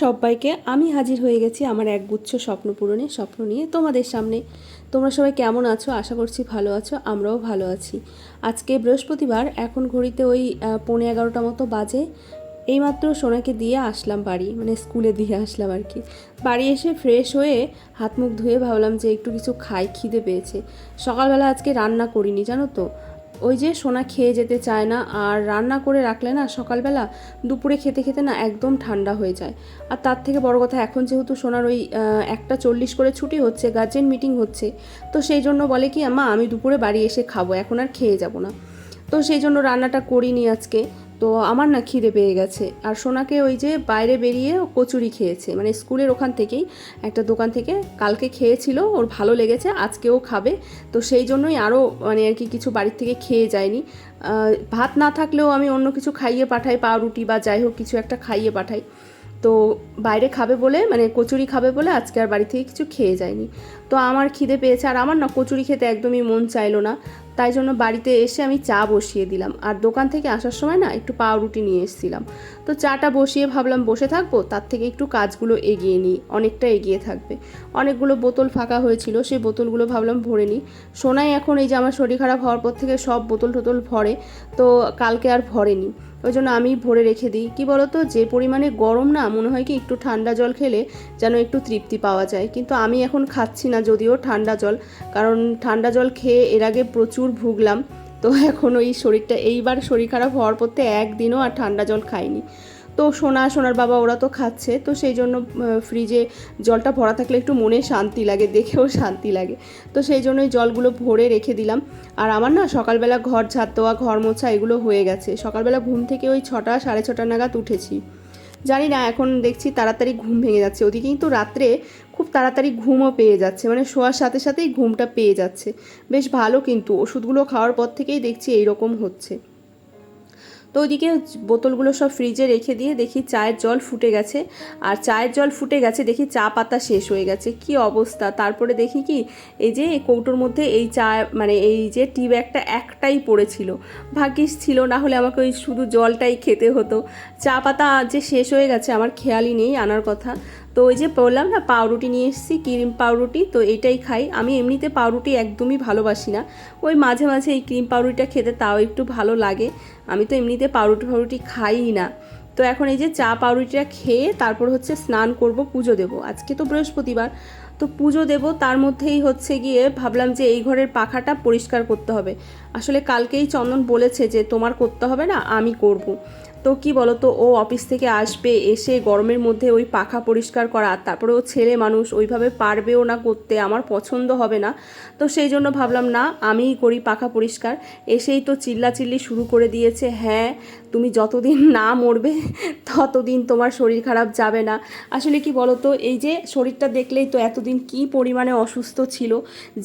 সবাইকে, আমি হাজির হয়ে গেছি আমার একগুচ্ছ স্বপ্ন পূরণের স্বপ্ন নিয়ে তোমাদের সামনে। তোমরা সবাই কেমন আছো? আশা করছি ভালো আছো, আমরাও ভালো আছি। আজকে বৃহস্পতিবার, এখন ঘড়িতে ওই পৌনে এগারোটা মতো বাজে। এইমাত্র সোনাকে দিয়ে আসলাম বাড়ি মানে স্কুলে দিয়ে আসলাম আর কি। বাড়ি এসে ফ্রেশ হয়ে হাত মুখ ধুয়ে ভাবলাম যে একটু কিছু খাই, খিদে পেয়েছে। সকালবেলা আজকে রান্না করিনি, জানো তো? ওই যে সোনা খেয়ে যেতে চায় না আর রান্না করে রাখলে না সকালবেলা দুপুরে খেতে খেতে না একদম ঠান্ডা হয়ে যায়। আর তার থেকে বড় কথা এখন যেহেতু সোনার ওই একটা চল্লিশ করে ছুটি হচ্ছে, গার্জেন মিটিং হচ্ছে, তো সেই জন্য বলে কি আমা আমি দুপুরে বাড়ি এসে খাব, এখন আর খেয়ে যাব না। তো সেই জন্য রান্নাটা করিনি আজকে। তো আমার না খিদে পেয়ে গেছে। আর সোনাকে ওই যে বাইরে বেরিয়ে কচুরি খেয়েছে। মানে স্কুলের ওখান থেকেই একটা দোকান থেকে কালকে খেয়েছিল, ওর ভালো লেগেছে, আজকেও খাবে। তো সেই জন্যই আরও মানে আর কি কিছু বাড়ির থেকে খেয়ে যায়নি। ভাত না থাকলেও আমি অন্য কিছু খাইয়ে পাঠাই, পাউরুটি বা যাই হোক কিছু একটা খাইয়ে পাঠাই। তো বাইরে খাবে বলে মানে কচুরি খাবে বলে আজকে আর বাড়ি থেকে কিছু খেয়ে যায়নি। তো আমার খিদে পেয়েছে, আর আমার না কচুরি খেতে একদমই মন চাইলো না। তাই জন্য বাড়িতে এসে আমি চা বসিয়ে দিলাম। আর দোকান থেকে আসার সময় না একটু পাউরুটি নিয়ে এসেছিলাম। তো চাটা বসিয়ে ভাবলাম বসে থাকব, তার থেকে একটু কাজগুলো এগিয়ে নিই, অনেকটা এগিয়ে থাকবে। অনেকগুলো বোতল ফাঁকা হয়েছিল, সেই বোতলগুলো ভাবলাম ভরে নিই। সোনাই এখন এই যে আমার শরীর খারাপ হওয়ার পর থেকে সব বোতল টোতল ভরে, তো কালকে আর ভরেনি। ওই জন্য আমি ভরে রেখে দিই। কি বলতো? যে পরিমাণে গরম না, মনে হয় কি একটু ঠান্ডা জল খেলে যেন একটু তৃপ্তি পাওয়া যায়। কিন্তু আমি এখন খাচ্ছি না, যদিও ঠান্ডা জল। কারণ ঠান্ডা জল খেয়ে এর আগে প্রচুর ভুগলাম। তো এখন ওই শরীরটা, এইবার শরীর খারাপ হওয়ার পর একদিনও আর ঠান্ডা জল খাইনি। তো সোনা, সোনার বাবা ওরা তো খাচ্ছে, তো সেই জন্য ফ্রিজে জলটা ভরা থাকলে একটু মনে শান্তি লাগে, দেখেও শান্তি লাগে। তো সেই জন্যই জলগুলো ভরে রেখে দিলাম। আর আমার না সকালবেলা ঘর ঝাড় দেওয়া, ঘর মোছা এগুলো হয়ে গেছে। সকালবেলা ঘুম থেকে ওই ছটা, সাড়ে ছটা নাগাদ উঠেছি। জানি না, এখন দেখছি তাড়াতাড়ি ঘুম ভেঙে যাচ্ছে। ওদিকে কিন্তু রাত্রে খুব তাড়াতাড়ি ঘুমও পেয়ে যাচ্ছে মানে শোয়ার সাথে সাথেই ঘুমটা পেয়ে যাচ্ছে। বেশ ভালো কিন্তু, ওষুধগুলো খাওয়ার পর থেকেই দেখছি এইরকম হচ্ছে। তো ওইদিকে বোতলগুলো সব ফ্রিজে রেখে দিয়ে দেখি চায়ের জল ফুটে গেছে। আর চায়ের জল ফুটে গেছে, দেখি চা পাতা শেষ হয়ে গেছে। কি অবস্থা? তারপরে দেখি কি, এই যে কৌটোর মধ্যে এই চা মানে এই যে টি ব্যাগটা একটাই পড়েছিল। ভাগ্যিস ছিল না হলে আমাকে ওই শুধু জলটাই খেতে হতো। চা পাতা যে শেষ হয়ে গেছে, আমার খেয়ালই নেই আনার কথা। তো ওই যে বললাম না, পাউরুটি নিয়ে এসেছি, ক্রিম পাউরুটি, তো এটাই খাই। আমি এমনিতে পাউরুটি একদমই ভালোবাসি না। ওই মাঝে মাঝে এই ক্রিম পাউরুটিটা খেতে তাও একটু ভালো লাগে। আমি তো এমনিতে পাউরুটি ফাউরুটি খাইই না। তো এখন এই যে চা পাউরুটিটা খেয়ে তারপর হচ্ছে স্নান করব, পুজো দেব। আজকে তো বৃহস্পতিবার, তো পুজো দেব। তার মধ্যেই হচ্ছে গিয়ে ভাবলাম যে এই ঘরের পাখাটা পরিষ্কার করতে হবে। আসলে কালকেই চন্দন বলেছে যে তোমার করতে হবে না, আমি করব। তো কি বলতো, ও অফিস থেকে আসবে, এসে গরমের মধ্যে ওই পাখা পরিষ্কার করা, তারপরে ও ছেলে মানুষ, ওইভাবে পারবেও না করতে, আমার পছন্দ হবে না। তো সেই জন্য ভাবলাম, না, আমিই করি পাখা পরিষ্কার। এসেই তো চিল্লাচিল্লি শুরু করে দিয়েছে হ্যাঁ তুমি যতদিন না মরবে, ততদিন তোমার শরীর খারাপ যাবে না। আসলে কি বলো তো এই যে শরীরটা দেখলেই তো এতদিন কি পরিমাণে অসুস্থ ছিল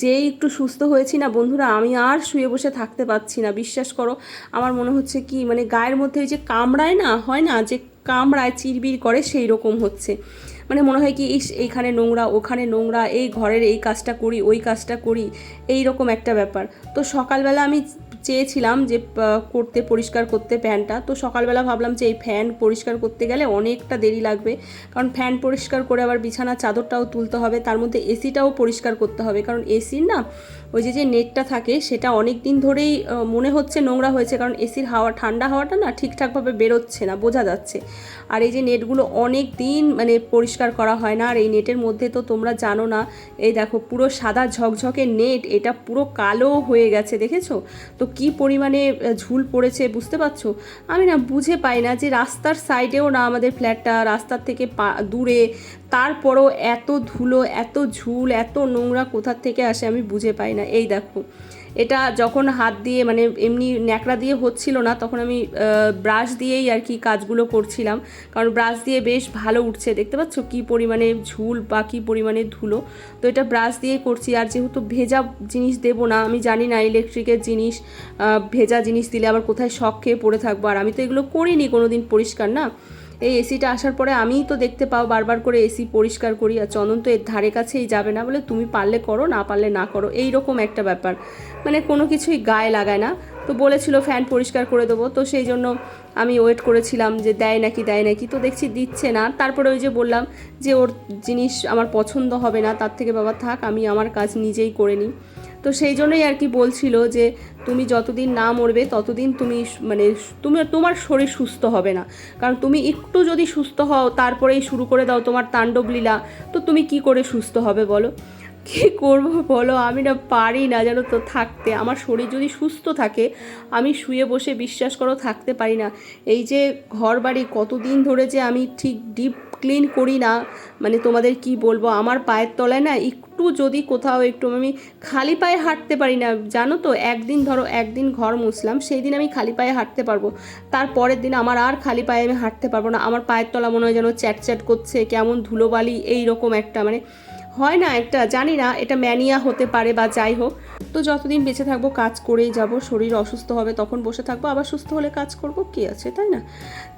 যেই একটু সুস্থ হয়েছি না, বন্ধুরা, আমি আর শুয়ে বসে থাকতে পারছি না, বিশ্বাস করো। আমার মনে হচ্ছে কি মানে গায়ের মধ্যে ওই যে কামড়ায় না, হয় না, যে কামড়ায় চিরবির করে সেই রকম হচ্ছে। মানে মনে হয় কি, ইস, এইখানে নোংরা, ওখানে নোংরা, এই ঘরের এই কাজটা করি, ওই কাজটা করি এই রকম একটা ব্যাপার। তো সকালবেলা আমি চেয়েছিলাম যে করতে, পরিষ্কার করতে ফ্যানটা তো সকালবেলা ভাবলাম যে এই ফ্যান পরিষ্কার করতে গেলে অনেকটা দেরি লাগবে। কারণ ফ্যান পরিষ্কার করে আবার বিছানা চাদরটাও তুলতে হবে, তার মধ্যে এসিটাও পরিষ্কার করতে হবে। কারণ এসির না ওই যে যে নেটটা থাকে, সেটা অনেক দিন ধরেই মনে হচ্ছে নোংরা হয়েছে, কারণ এসির হাওয়া, ঠান্ডা হাওয়াটা না ঠিকঠাকভাবে বেরোচ্ছে না, বোঝা যাচ্ছে। আর এই যে নেটগুলো অনেক দিন মানে পরিষ্কার করা হয় না, আর এই নেটের মধ্যে তো তোমরা জানো না, এই দেখো, পুরো সাদা ঝকঝকে নেট, এটা পুরো কালো হয়ে গেছে, দেখেছ? তো কি পরিমাণে ঝুল পড়েছে, বুঝতে পারছ? আমি না বুঝে পাই না যে, রাস্তার সাইডেও না আমাদের ফ্ল্যাটটা, রাস্তার থেকে দূরে, তারপরও এত ধুলো, এত ঝুল, এত নোংরা কোথার থেকে আসে, আমি বুঝে পাই না। এই দেখো। এটা যখন হাত দিয়ে মানে এমনি ন্যাকড়া দিয়ে হচ্ছিল না, তখন আমি ব্রাশ দিয়েই আর কি কাজগুলো করছিলাম। কারণ ব্রাশ দিয়ে বেশ ভালো উঠছে। দেখতে পাচ্ছ কী পরিমাণে ঝুল বা কী পরিমাণে ধুলো। তো এটা ব্রাশ দিয়ে করছি। আর যেহেতু ভেজা জিনিস দেবো না, আমি জানি না ইলেকট্রিকের জিনিস ভেজা জিনিস দিলে আবার কোথায় শখ খেয়ে পড়ে থাকব। আর আমি তো এগুলো করিনি কোনো দিন পরিষ্কার, না? এই এসিটা আসার পরে আমিই তো দেখতে পাও, বারবার করে এসি পরিষ্কার করি আর চন্দন তো এর ধারে কাছেই যাবে না বলে তুমি পারলে করো, না পারলে না করো এই রকম একটা ব্যাপার। মানে কোনো কিছুই গায়ে লাগায় না। তো বলেছিল ফ্যান পরিষ্কার করে দেবো, তো সেই জন্য আমি ওয়েট করেছিলাম যে দেয় নাকি দেয় নাকি, তো দেখছি দিচ্ছে না। তারপরে ওই যে বললাম যে ওর জিনিস আমার পছন্দ হবে না, তার থেকে বাবা থাক, আমি আমার কাজ নিজেই করে নিই। তো সেই জন্যই আর কি বলছিল যে তুমি যতদিন না মরবে, ততদিন তুমি মানে তুমি, তোমার শরীর সুস্থ হবে না। কারণ তুমি একটু যদি সুস্থ হও, তারপরেই শুরু করে দাও তোমার তাণ্ডব লীলা। তো তুমি কি করে সুস্থ হবে বলো? কী করব বলো? আমি না পারি না যেন তো থাকতে। আমার শরীর যদি সুস্থ থাকে, আমি শুয়ে বসে বিশ্বাস করো থাকতে পারি না। এই যে ঘর বাড়ি কতদিন ধরে যে আমি ঠিক ডিপ ক্লিন করি না মানে তোমাদের কি বলব? আমার পায়ের তলায় না একটু যদি কোথাও একটু আমি খালি পায়ে হাঁটতে পারি না, জানো তো? একদিন ধরো, একদিন ঘর মুছলাম সেই দিন আমি খালি পায়ে হাঁটতে পারব। তার পরের দিন আমার আর খালি পায়ে আমি হাঁটতে পারব না। আমার পায়ের তলা মনে হয় যেন চ্যাট চ্যাট করছে, কেমন ধুলোবালি এই রকম একটা মানে হয় না একটা, জানি না, এটা ম্যানিয়া হতে পারে বা যাই হোক। তো যতদিন বেঁচে থাকব, কাজ করেই যাব, শরীর অসুস্থ হবে, তখন বসে থাকব, আবার সুস্থ হলে কাজ করব, কি আছে, তাই না?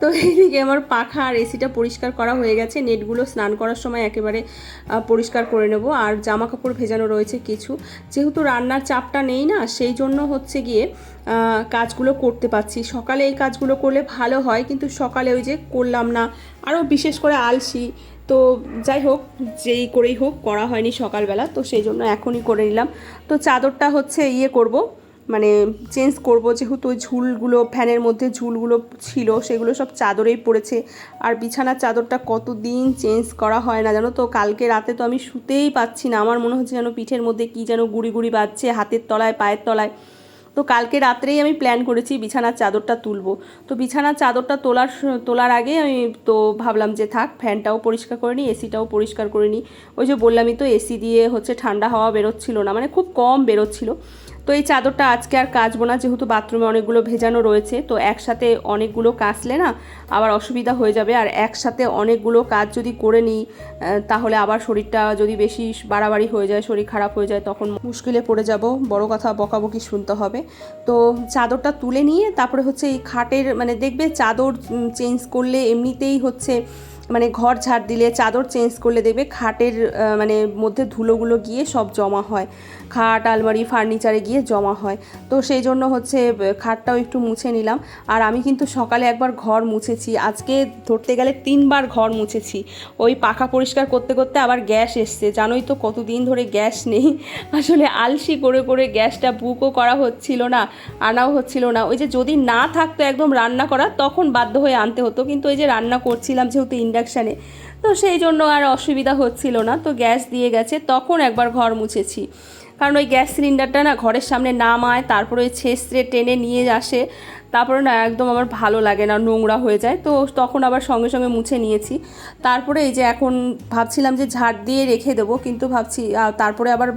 তো এইদিকে আমার পাখা আর এসিটা পরিষ্কার করা হয়ে গেছে, নেটগুলো স্নান করার সময় একেবারে পরিষ্কার করে নেব, আর জামা কাপড় ভেজানো রয়েছে কিছু। যেহেতু রান্নার চাপটা নেই না, সেই জন্য হচ্ছে গিয়ে কাজগুলো করতে পারছি। সকালে এই কাজগুলো করলে ভালো হয়, কিন্তু সকালে ওই যে করলাম না, আরও বিশেষ করে আলসি তো যাই হোক, যেই করেই হোক, করা হয়নি সকালবেলা, তো সেই জন্য এখনই করে নিলাম। তো চাদরটা হচ্ছে ইয়ে করব মানে চেঞ্জ করব, যেহেতু ওই ঝুলগুলো, ফ্যানের মধ্যে ঝুলগুলো ছিল, সেগুলো সব চাদরেই পড়েছে। আর বিছানার চাদরটা কতদিন চেঞ্জ করা হয় না জানো তো? কালকে রাতে তো আমি শুতেই পাচ্ছি না। আমার মনে হচ্ছে যেন পিঠের মধ্যে কী যেন গুড়ি গুড়ি বাজছে, হাতের তলায়, পায়ের তলায়। তো কালকে রাত্রেই আমি প্ল্যান করেছি বিছানার চাদরটা তুলবো। তো বিছানার চাদরটা তোলার তোলার আগে আমি তো ভাবলাম যে থাক, ফ্যানটাও পরিষ্কার করে নিই এসিটাও পরিষ্কার করে নিই ওই যে বললামই তো এসি দিয়ে হচ্ছে ঠান্ডা হাওয়া বেরোচ্ছিল না মানে খুব কম বেরোচ্ছিল। তো এই চাদরটা আজকে আর কাচবো না, যেহেতু বাথরুমে অনেকগুলো ভেজানো রয়েছে, তো একসাথে অনেকগুলো কাচলে না আবার অসুবিধা হয়ে যাবে। আর একসাথে অনেকগুলো কাজ যদি করে নিই তাহলে আবার শরীরটা যদি বেশি বাড়াবাড়ি হয়ে যায়, শরীর খারাপ হয়ে যায়, তখন মুশকিলে পড়ে যাব। বড় কথা, বকাবকি শুনতে হবে। তো চাদরটা তুলে নিয়ে তারপরে হচ্ছে এই খাটের মানে দেখবে চাদর চেঞ্জ করলে এমনিতেই হচ্ছে মানে ঘর ঝাড় দিলে চাদর চেঞ্জ করলে দেখবে খাটের মানে মধ্যে ধুলোগুলো গিয়ে সব জমা হয়। খাট, আলমারি, ফার্নিচারে গিয়ে জমা হয়। তো সেই জন্য হচ্ছে খাটটাও একটু মুছে নিলাম। আর আমি কিন্তু সকালে একবার ঘর মুছেছি। আজকে ধরতে গেলে তিনবার ঘর মুছেছি। ওই পাখা পরিষ্কার করতে করতে আবার গ্যাস এসছে। জানোই তো কতদিন ধরে গ্যাস নেই। আসলে আলসি করে করে গ্যাসটা বুকও করা হচ্ছিল না, আনাও হচ্ছিল না। ওই যে যদি না থাকতো একদম রান্না করা, তখন বাধ্য হয়ে আনতে হতো। কিন্তু ওই যে রান্না করছিলাম যেহেতু ইন্ডাকশানে, তো সেই জন্য আর অসুবিধা হচ্ছিল না। তো গ্যাস দিয়ে গেছে, তখন একবার ঘর মুছেছি। কারণ ওই গ্যাস সিলিন্ডারটা না ঘরের সামনে নামায় তারপরে ওই ছেঁচড়ে টেনে নিয়ে আসে। তারপরে না একদম আমার ভালো লাগে না, নোংরা হয়ে যায়। তো তখন আবার সঙ্গে সঙ্গে মুছে নিয়েছি। তারপরে এই যে এখন ভাবছিলাম যে ঝাড় দিয়ে রেখে দেবো, কিন্তু ভাবছি তারপরে আবার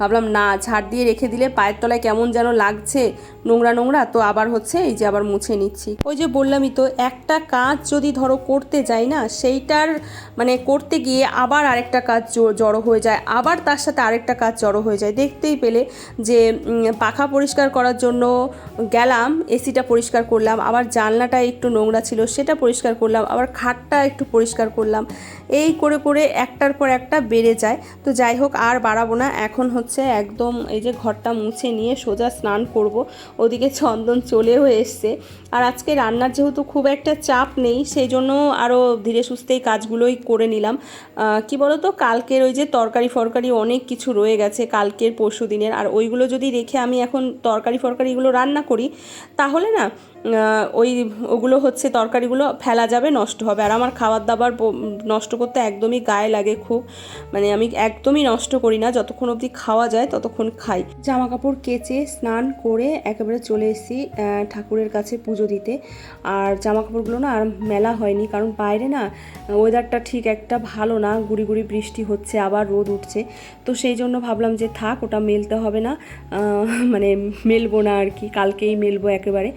ভাবলাম না, ঝাড় দিয়ে রেখে দিলে পায়ের তলায় কেমন যেন লাগছে, নোংরা নোংরা, তো আবার হচ্ছে এই যে আবার মুছে নিচ্ছি। ওই যে বললামই তো, একটা কাজ যদি ধরো করতে যাই না, সেইটার মানে করতে গিয়ে আবার আরেকটা কাজ জড়ো হয়ে যায়, আবার তার সাথে আরেকটা কাজ জড়ো হয়ে যায়। দেখতেই পেলে যে পাখা পরিষ্কার করার জন্য গেলাম এসিটা পরিষ্কার করলাম আবার জানলাটা একটু নোংরা ছিল সেটা পরিষ্কার করলাম, আবার খাটটা একটু পরিষ্কার করলাম। এই করে করে একটার পর একটা বেড়ে যায়। তো যাই হোক, আর বাড়াবো না। এখন হচ্ছে একদম এই যে ঘরটা মুছে নিয়ে সোজা স্নান করব। ওদিকে চন্দন চলেও এসছে। আর আজকে রান্নার যেহেতু খুব একটা চাপ নেই, সেই জন্য আরও ধীরে সুস্থেই কাজগুলোই করে নিলাম। কি বলো তো কালকের ওই যে তরকারি ফরকারি অনেক কিছু রয়ে গেছে, কালকের পরশু দিনের আর ওইগুলো যদি রেখে আমি এখন তরকারি ফরকারিগুলো রান্না করি, তাহলে না? আহ, ওই ওগুলো হচ্ছে তরকারিগুলো ফেলা যাবে, নষ্ট হবে। আর আমার খাবার দাবার নষ্ট করতে একদমই গায়ে লাগে খুব। মানে আমি একদমই নষ্ট করি না, যতক্ষণ অবধি খাওয়া যায় ততক্ষণ খাই। জামা কাপড় কেচে স্নান করে একেবারে চলে এসেছি ঠাকুরের কাছে পুজো দিতে। আর জামা কাপড়গুলো না আর মেলা হয়নি, কারণ বাইরে না ওয়েদারটা ঠিক একটা ভালো না। গুড়ি গুড়ি বৃষ্টি হচ্ছে, আবার রোদ উঠছে। তো সেই জন্য ভাবলাম যে থাক, ওটা মেলতে হবে না। মানে মেলবো না আর কি, কালকেই মেলবো একেবারে।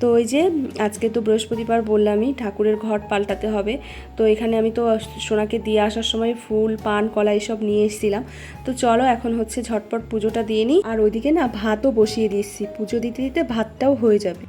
তো ওই যে আজকে তো বৃহস্পতিবার বললামই, ঠাকুরের ঘর পাল্টাতে হবে। তো এখানে আমি তো সোনাকে দিয়ে আসার সময় ফুল, পান, কলা এসব নিয়ে এসেছিলাম। তো চলো এখন হচ্ছে ঝটপট পুজোটা দিয়ে নিই। আর ওইদিকে না ভাতও বসিয়ে দিচ্ছি পুজো দিতে দিতে ভাতটাও হয়ে যাবে।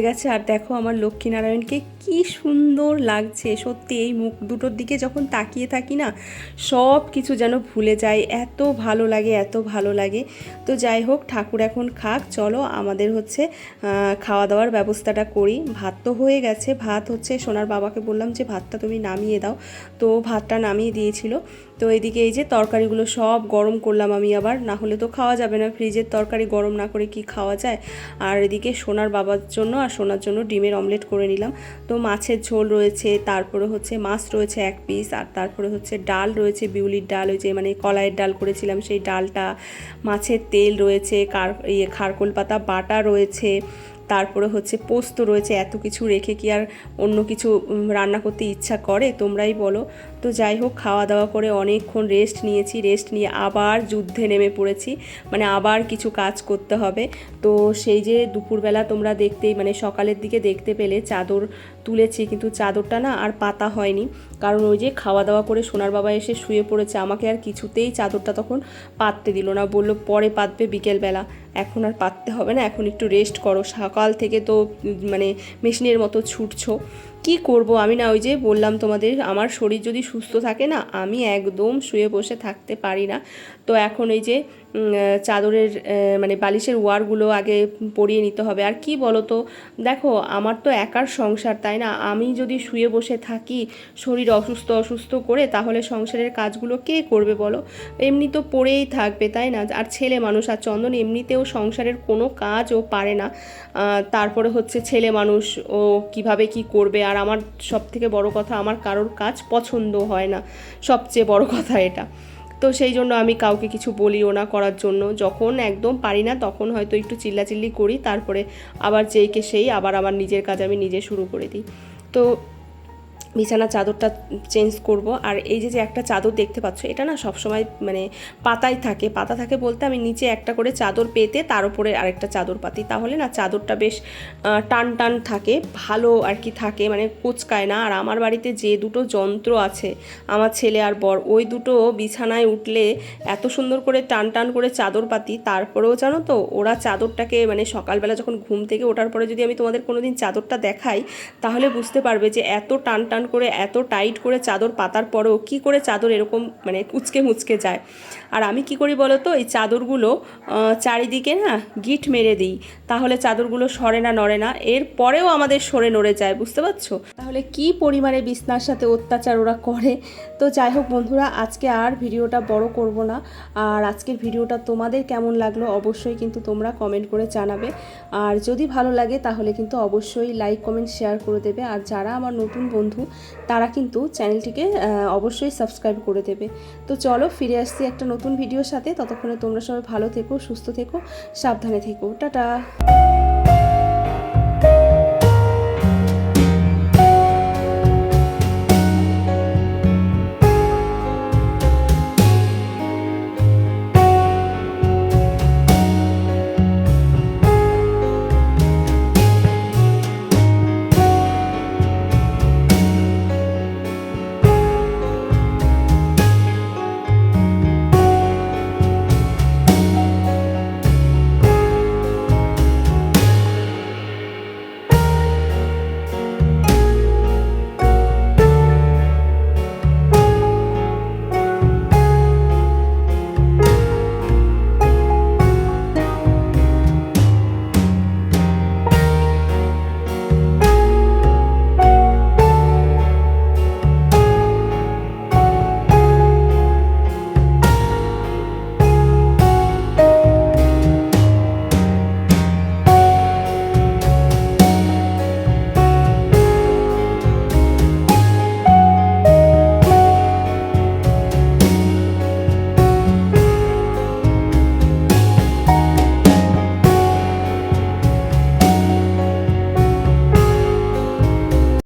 হয়ে গেছে। আর দেখো আমার লক্ষ্মীনারায়ণকে কি সুন্দর লাগছে। সত্যি এই মুখ দুটোর দিকে যখন তাকিয়ে থাকি না, সব কিছু যেন ভুলে যায়। এত ভালো লাগে, এত ভালো লাগে। তো যাই হোক, ঠাকুর এখন খাক। চলো আমাদের হচ্ছে খাওয়া দাওয়ার ব্যবস্থাটা করি। ভাত তো হয়ে গেছে। ভাত হচ্ছে, সোনার বাবাকে বললাম যে, ভাতটা তুমি নামিয়ে দাও। তো ভাতটা নামিয়ে দিয়েছিল। তো এদিকে এই যে তরকারিগুলো সব গরম করলাম আমি আবার, না হলে তো খাওয়া যাবে না। ফ্রিজের তরকারি গরম না করে কি খাওয়া যায়? আর এদিকে সোনার বাবার জন্য আর সোনার জন্য ডিমের অমলেট করে নিলাম। তো মাছের ঝোল রয়েছে, তারপরে হচ্ছে মাছ রয়েছে এক পিস আর তারপরে হচ্ছে ডাল রয়েছে, বিউলির ডাল, ওই যে মানে কলাইয়ের ডাল করেছিলাম, সেই ডালটা। মাছের তেল রয়েছে, কার ইয়ে খারকোল পাতা, বাটা রয়েছে তারপরে হচ্ছে পোস্ত রয়েছে, এত কিছু রেখে কি আর অন্য কিছু রান্না করতে ইচ্ছা করে? তোমরাই বলো। তো যাই হোক, খাওয়া দাওয়া করে অনেকক্ষণ রেস্ট নিয়েছি রেস্ট নিয়ে আবার যুদ্ধে নেমে পড়েছি। মানে আবার কিছু কাজ করতে হবে। তো সেই যে দুপুরবেলা তোমরা দেখতেই মানে সকালের দিকে দেখতে পেলে, চাদর তুলেছি, কিন্তু চাদরটা না আর পাতা হয়নি। কারণ ওই যে খাওয়া দাওয়া করে সোনার বাবা এসে শুয়ে পড়েছে, আমাকে আর কিছুতেই চাদরটা তখন পাততে দিল না। বলল, পরে পাতবে বিকেলবেলা। এখন আর পাততে হবে না, এখন একটু রেস্ট করো। সকাল থেকে তো মানে মেশিনের মতো ছুটছো। কি করব? আমি না, ওই যে বললাম তোমাদের, আমার শরীর যদি সুস্থ থাকে না, আমি একদম শুয়ে বসে থাকতে পারি না। তো এখন এই যে চাদরের মানে বালিশের ওয়ারগুলো আগে পরিয়ে নিতে হবে। আর কি বলো তো দেখো আমার তো একার সংসার, তাই না? আমি যদি শুয়ে বসে থাকি, শরীর অসুস্থ অসুস্থ করে, তাহলে সংসারের কাজগুলো কে করবে বলো? এমনি তো পড়েই থাকবে, তাই না? আর ছেলে মানুষ, আর চন্দন এমনিতেও সংসারের কোনো কাজ ও পারে না। তারপরে হচ্ছে ছেলে মানুষ, ও কীভাবে কি করবে? আর আমার সব থেকে বড় কথা, আমার কারোর কাজ পছন্দ হয় না। সবচেয়ে বড় কথা এটা। তো সেই জন্য আমি কাউকে কিছু বলিও না করার জন্য। যখন একদম পারি না, তখন হয়তো একটু চিল্লাচিল্লি করি, তারপরে আবার যেইকে সেই, আবার আমার নিজের কাজ আমি নিজে শুরু করে দিই। তো বিছানা চাদরটা চেঞ্জ করব। আর এই যে যে একটা চাদর দেখতে পাচ্ছ, এটা না সবসময় মানে পাতায় থাকে। পাতা থাকে বলতে আমি নিচে একটা করে চাদর পেতে তার উপরে আরেকটা চাদর পাতি। তাহলে না চাদরটা বেশ টান টান থাকে, ভালো আর কি থাকে মানে কুচকায় না। আর আমার বাড়িতে যে দুটো যন্ত্র আছে, আমার ছেলে আর বর, ওই দুটো বিছানায় উঠলে এত সুন্দর করে টান টান করে চাদর পাতি, তারপরেও জানো তো, ওরা চাদরটাকে মানে সকালবেলা যখন ঘুম থেকে ওঠার পরে যদি আমি তোমাদের কোনোদিন চাদরটা দেখাই, তাহলে বুঝতে পারবে যে এত টান টান করে এত টাইট করে চাদর পাতার পরেও কি করে চাদর এরকম মানে কুচকে মুচকে যায়? আর আমি কি করি বলো তো এই চাদরগুলো চারিদিকে না গিট মেরে দিই। তাহলে চাদরগুলো সরে না নড়ে না, এর পরেও আমাদের সরে নড়ে যায়, বুঝতে পারছ? তাহলে কি পরিমাণে বিছনার সাথে অত্যাচার ওরা করে? তো যাই হোক বন্ধুরা, আজকে আর ভিডিওটা বড় করব না। আর আজকের ভিডিওটা তোমাদের কেমন লাগল অবশ্যই কিন্তু তোমরা কমেন্ট করে জানাবে। আর যদি ভালো লাগে তাহলে কিন্তু অবশ্যই লাইক, কমেন্ট, শেয়ার করে দেবে। আর যারা আমার নতুন বন্ধু তারা কিন্তু চ্যানেলটিকে অবশ্যই সাবস্ক্রাইব করে দেবে। তো চলো ফিরে আসছি একটা নতুন ভিডিওর সাথে। ততক্ষণে তোমরা সবাই ভালো থেকো, সুস্থ থেকো, সাবধানে থেকো। টাটা!